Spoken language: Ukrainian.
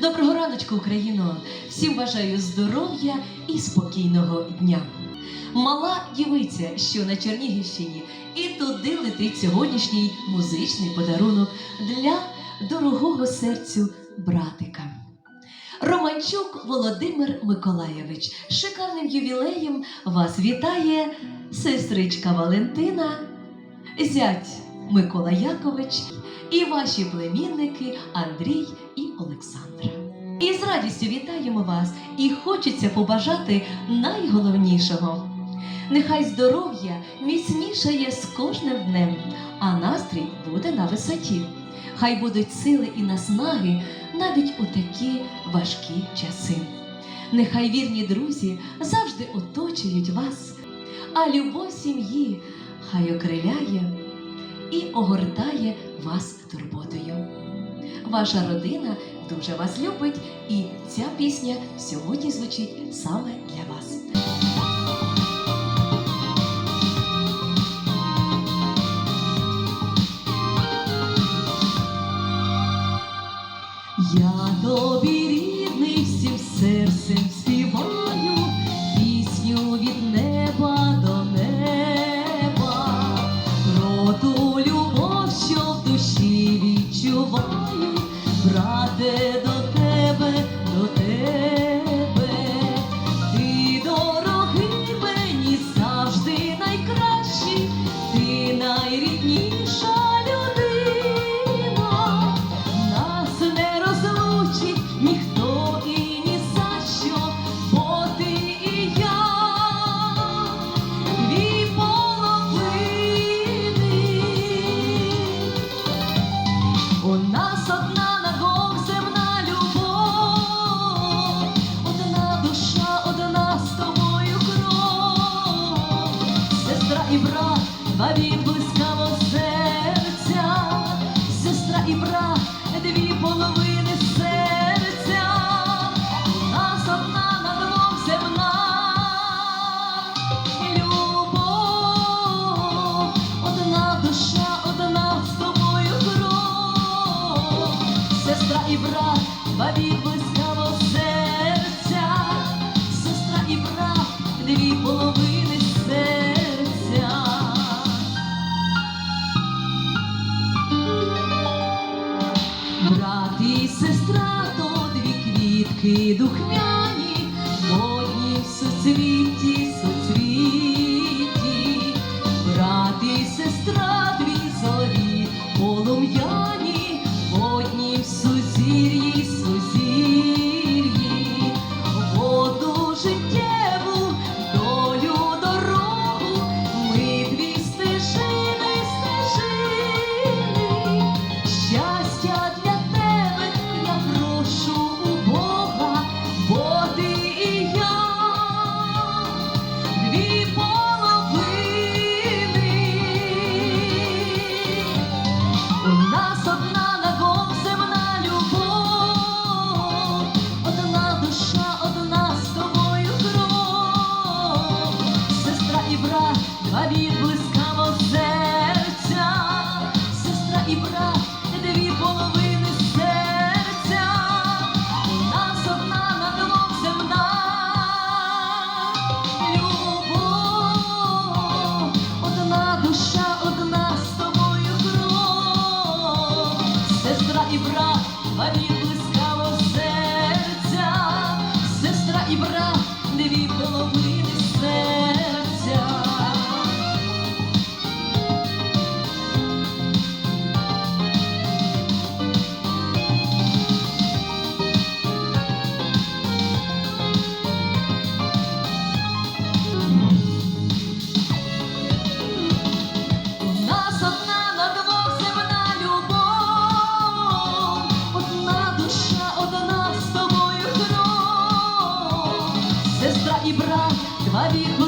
Доброго раночку, Україно! Всім бажаю здоров'я і спокійного дня. Мала дівиця, що на Чернігівщині, і туди летить сьогоднішній музичний подарунок для дорогого серцю братика. Романчук Володимир Миколаєвич. Шикарним ювілеєм вас вітає сестричка Валентина, зять Микола Якович і ваші племінники Андрій і Олександра. І з радістю вітаємо вас і хочеться побажати найголовнішого. Нехай здоров'я міцнішає з кожним днем, а настрій буде на висоті. Хай будуть сили і наснаги навіть у такі важкі часи. Нехай вірні друзі завжди оточують вас, а любов сім'ї хай окриляє і огортає вас турботою. Ваша родина дуже вас любить, і ця пісня сьогодні звучить саме для вас. Я тобі рідний всім серцем і брат, квітки духмяні, в однім Hadi